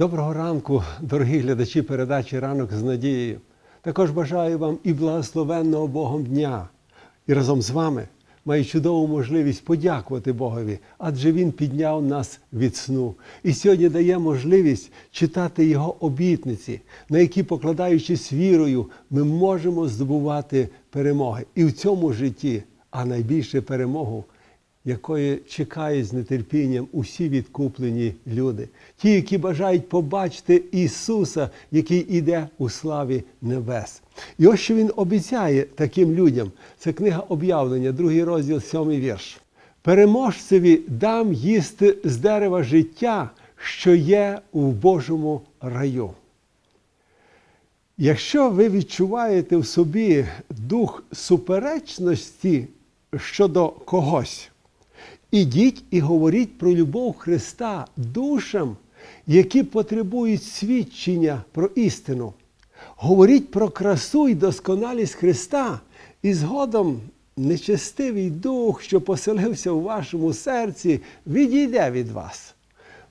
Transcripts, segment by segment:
Доброго ранку, дорогі глядачі передачі Ранок з надією. Також бажаю вам і благословенного Богом дня. І разом з вами маю чудову можливість подякувати Богові, адже Він підняв нас від сну. І сьогодні дає можливість читати Його обітниці, на які, покладаючись вірою, ми можемо здобувати перемоги і в цьому житті, а найбільше перемогу якої чекають з нетерпінням усі відкуплені люди, ті, які бажають побачити Ісуса, який іде у славі небес. І ось що Він обіцяє таким людям. Це книга об'явлення, другий розділ, сьомий вірш. Переможцеві дам їсти з дерева життя, що є у Божому раю. Якщо ви відчуваєте в собі дух суперечності щодо когось, ідіть і говоріть про любов Христа душам, які потребують свідчення про істину. Говоріть про красу і досконалість Христа, і згодом нечестивий дух, що поселився у вашому серці, відійде від вас.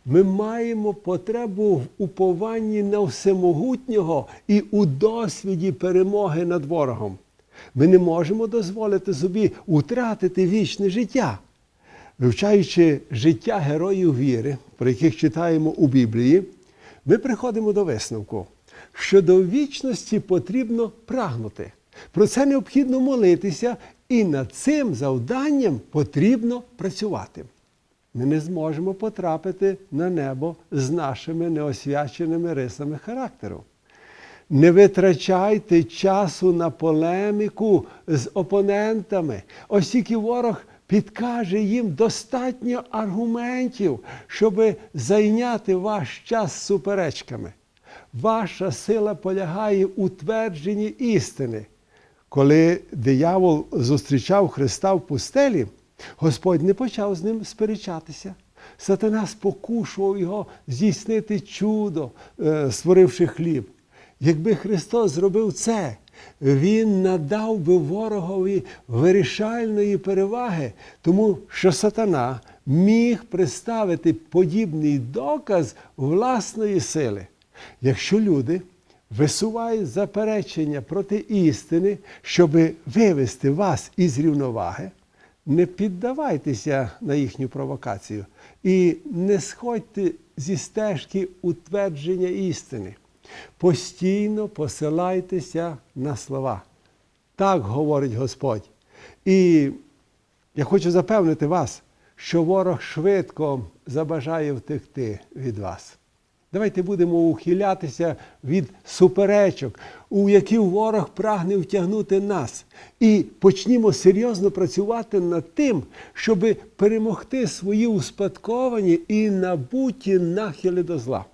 Ми маємо потребу в упованні на всемогутнього і у досвіді перемоги над ворогом. Ми не можемо дозволити собі втратити вічне життя. Вивчаючи життя героїв віри, про яких читаємо у Біблії, ми приходимо до висновку, що до вічності потрібно прагнути. Про це необхідно молитися, і над цим завданням потрібно працювати. Ми не зможемо потрапити на небо з нашими неосвяченими рисами характеру. Не витрачайте часу на полеміку з опонентами, оскільки ворог підкаже їм достатньо аргументів, щоб зайняти ваш час суперечками. Ваша сила полягає у твердженні істини. Коли диявол зустрічав Христа в пустелі, Господь не почав з ним сперечатися. Сатана спокушував його здійснити чудо, е, створивши хліб. Якби Христос зробив це, Він надав би ворогові вирішальної переваги, тому що сатана міг представити подібний доказ власної сили. Якщо люди висувають заперечення проти істини, щоб вивести вас із рівноваги, не піддавайтеся на їхню провокацію і не сходьте зі стежки утвердження істини. Постійно посилайтеся на слова. Так говорить Господь. І я хочу запевнити вас, що ворог швидко забажає втекти від вас. Давайте будемо ухилятися від суперечок, у які ворог прагне втягнути нас. І почнімо серйозно працювати над тим, щоб перемогти свої успадковані і набуті нахили до зла.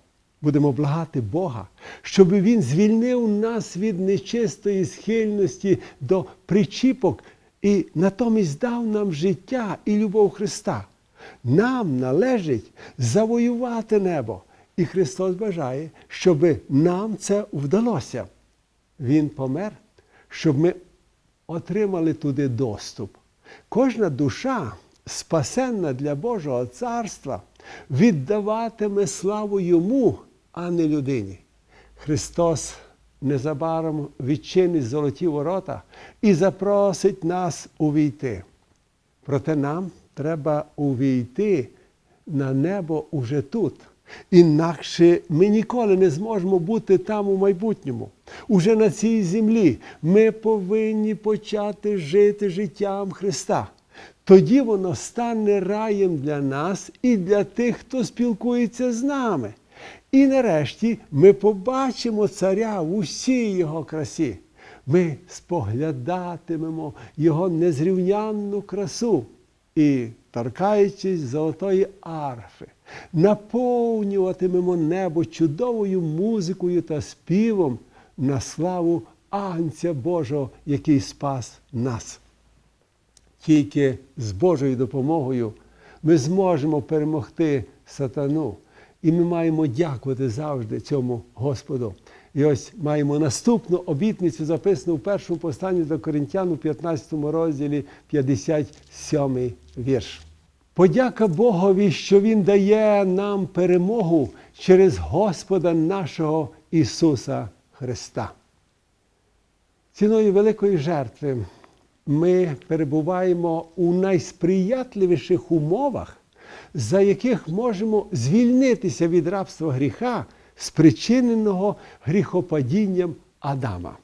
Будемо благати Бога, щоб Він звільнив нас від нечистої схильності до причіпок і натомість дав нам життя і любов Христа. Нам належить завоювати небо. І Христос бажає, щоб нам це вдалося. Він помер, щоб ми отримали туди доступ. Кожна душа, спасенна для Божого царства, віддаватиме славу йому, а не людині. Христос незабаром відчинить золоті ворота і запросить нас увійти. Проте нам треба увійти на небо уже тут. Інакше ми ніколи не зможемо бути там у майбутньому. Уже на цій землі ми повинні почати жити життям Христа. Тоді воно стане раєм для нас і для тих, хто спілкується з нами. І нарешті ми побачимо царя в усій його красі. Ми споглядатимемо його незрівнянну красу і, торкаючись золотої арфи, наповнюватимемо небо чудовою музикою та співом на славу Агнця Божого, який спас нас. Тільки з Божою допомогою ми зможемо перемогти сатану. І ми маємо дякувати завжди цьому Господу. І ось маємо наступну обітницю, записану в першому посланні до Коринтян у 15 розділі 57 вірш. Подяка Богові, що Він дає нам перемогу через Господа нашого Ісуса Христа. Ціною великої жертви ми перебуваємо у найсприятливіших умовах, за яких можемо звільнитися від рабства гріха, спричиненого гріхопадінням Адама.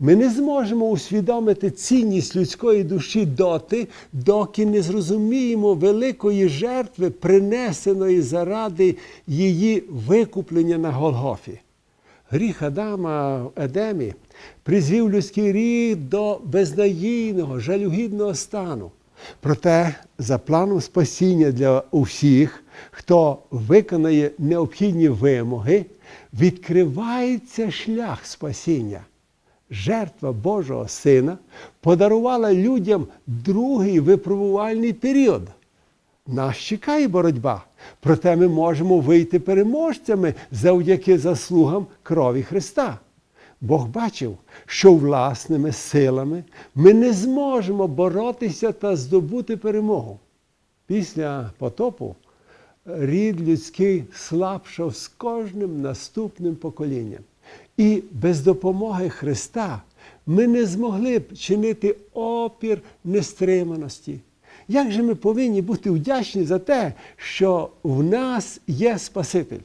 Ми не зможемо усвідомити цінність людської душі доти, доки не зрозуміємо великої жертви, принесеної заради її викуплення на Голгофі. Гріх Адама в Едемі призвів людський рід до безнадійного, жалюгідного стану. Проте, за планом спасіння для усіх, хто виконає необхідні вимоги, відкривається шлях спасіння. Жертва Божого Сина подарувала людям другий випробувальний період. Нас чекає боротьба, проте ми можемо вийти переможцями завдяки заслугам крові Христа. Бог бачив, що власними силами ми не зможемо боротися та здобути перемогу. Після потопу рід людський слабшав з кожним наступним поколінням. І без допомоги Христа ми не змогли б чинити опір нестриманості. Як же ми повинні бути вдячні за те, що в нас є Спаситель,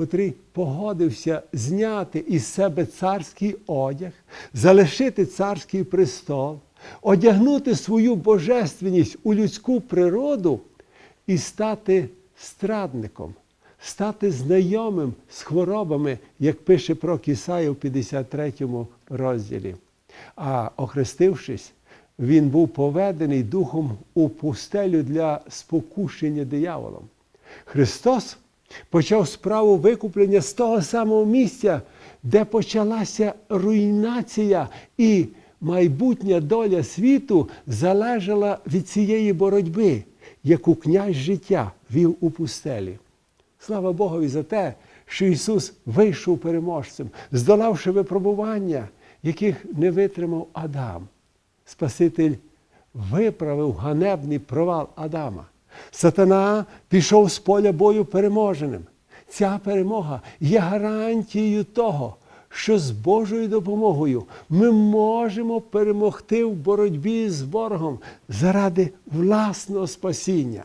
котрий погодився зняти із себе царський одяг, залишити царський престол, одягнути свою божественність у людську природу і стати страдником, стати знайомим з хворобами, як пише про Кісаю в 53 розділі. А охрестившись, він був поведений духом у пустелю для спокушення дияволом. Христос почав справу викуплення з того самого місця, де почалася руйнація і майбутня доля світу залежала від цієї боротьби, яку князь життя вів у пустелі. Слава Богові за те, що Ісус вийшов переможцем, здолавши випробування, яких не витримав Адам. Спаситель виправив ганебний провал Адама. Сатана пішов з поля бою переможеним. Ця перемога є гарантією того, що з Божою допомогою ми можемо перемогти в боротьбі з ворогом заради власного спасіння.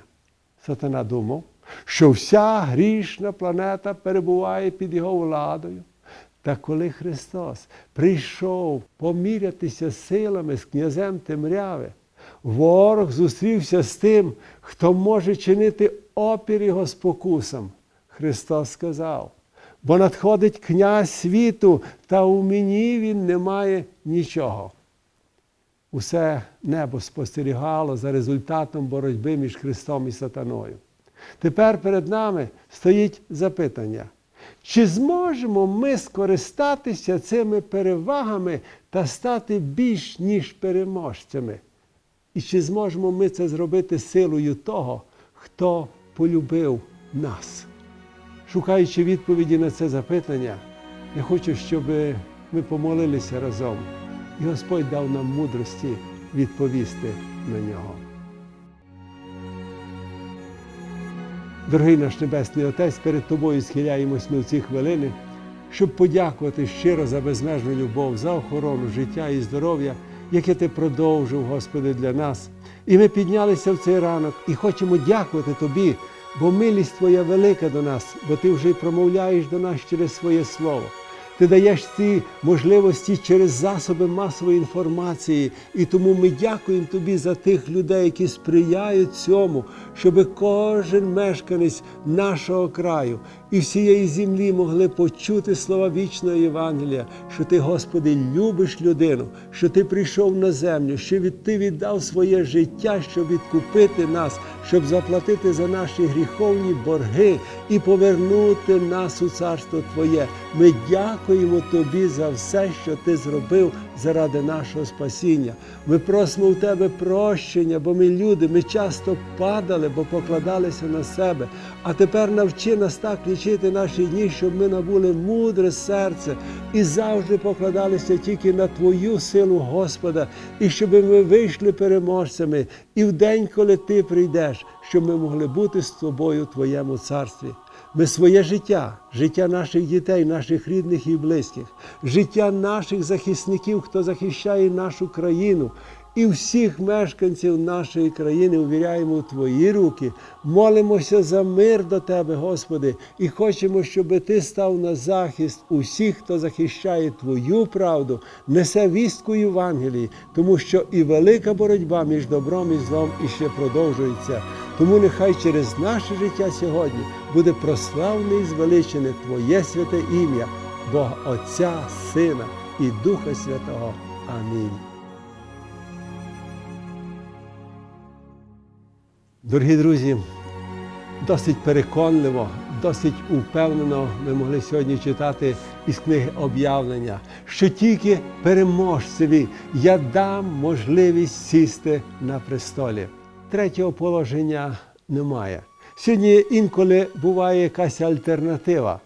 Сатана думав, що вся грішна планета перебуває під його владою. Та коли Христос прийшов помірятися силами з князем темряви, ворог зустрівся з тим, хто може чинити опір його спокусам. Христос сказав, бо надходить князь світу, та у мені він не має нічого. Усе небо спостерігало за результатом боротьби між Христом і Сатаною. Тепер перед нами стоїть запитання. Чи зможемо ми скористатися цими перевагами та стати більш ніж переможцями? І чи зможемо ми це зробити силою того, хто полюбив нас? Шукаючи відповіді на це запитання, я хочу, щоб ми помолилися разом, і Господь дав нам мудрості відповісти на нього. Дорогий наш Небесний Отець, перед Тобою схиляємось ми в ці хвилини, щоб подякувати щиро за безмежну любов, за охорону життя і здоров'я, яке Ти продовжив, Господи, для нас. І ми піднялися в цей ранок і хочемо дякувати Тобі, бо милість Твоя велика до нас, бо Ти вже й промовляєш до нас через своє слово. Ти даєш ці можливості через засоби масової інформації, і тому ми дякуємо тобі за тих людей, які сприяють цьому, щоб кожен мешканець нашого краю і всієї землі могли почути слова вічного Євангелія, що ти, Господи, любиш людину, що ти прийшов на землю, що від ти віддав своє життя, щоб відкупити нас, щоб заплатити за наші гріховні борги і повернути нас у царство Твоє. Ми дякуємо Тобі за все, що Ти зробив заради нашого спасіння. Ми просимо в Тебе прощення, бо ми люди, ми часто падали, бо покладалися на себе. А тепер навчи нас так лічити наші дні, щоб ми набули мудре серце і завжди покладалися тільки на Твою силу, Господа, і щоб ми вийшли переможцями. І в день, коли Ти прийдеш, щоб ми могли бути з тобою в Твоєму царстві. Ми своє життя, життя наших дітей, наших рідних і близьких, життя наших захисників, хто захищає нашу країну, і всіх мешканців нашої країни увіряємо в Твої руки, молимося за мир до Тебе, Господи, і хочемо, щоб Ти став на захист усіх, хто захищає Твою правду, несе вістку Євангелії, тому що і велика боротьба між добром і злом іще продовжується. Тому нехай через наше життя сьогодні буде прославне і звеличене Твоє святе ім'я, Бога Отця, Сина і Духа Святого. Амінь. Дорогі друзі, досить переконливо, досить упевнено ми могли сьогодні читати із книги об'явлення, що тільки переможцеві я дам можливість сісти на престолі. Третього положення немає. Сьогодні інколи буває якась альтернатива,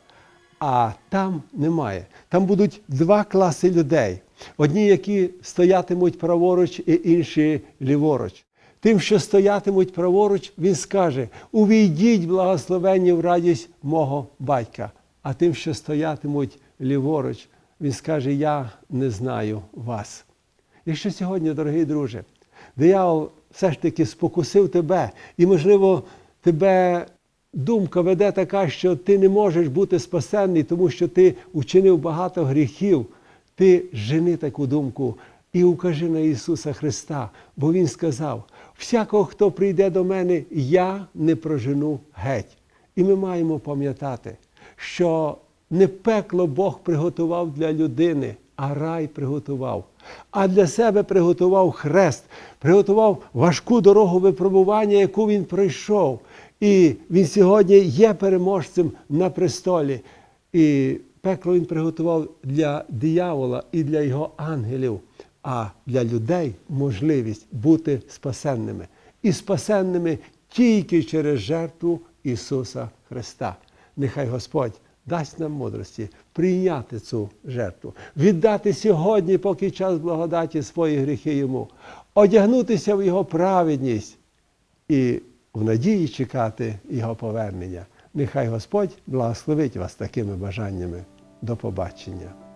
а там немає. Там будуть два класи людей: одні, які стоятимуть праворуч, і інші ліворуч. Тим, що стоятимуть праворуч, він скаже: увійдіть благословенні в радість мого батька. А тим, що стоятимуть ліворуч, він скаже: Я не знаю вас. Якщо сьогодні, дорогий друже, диявол все ж таки спокусив тебе, і, можливо, тебе думка веде така, що ти не можеш бути спасенний, тому що ти учинив багато гріхів, ти жени таку думку і укажи на Ісуса Христа, бо Він сказав: всякого, хто прийде до мене, я не прожену геть. І ми маємо пам'ятати, що не пекло Бог приготував для людини, а рай приготував. А для себе приготував хрест, приготував важку дорогу випробування, яку він пройшов. І він сьогодні є переможцем на престолі. І пекло він приготував для диявола і для його ангелів, а для людей можливість бути спасенними. І спасенними тільки через жертву Ісуса Христа. Нехай Господь дасть нам мудрості прийняти цю жертву, віддати сьогодні, поки час благодаті свої гріхи йому, одягнутися в Його праведність і в надії чекати Його повернення. Нехай Господь благословить вас такими бажаннями. До побачення.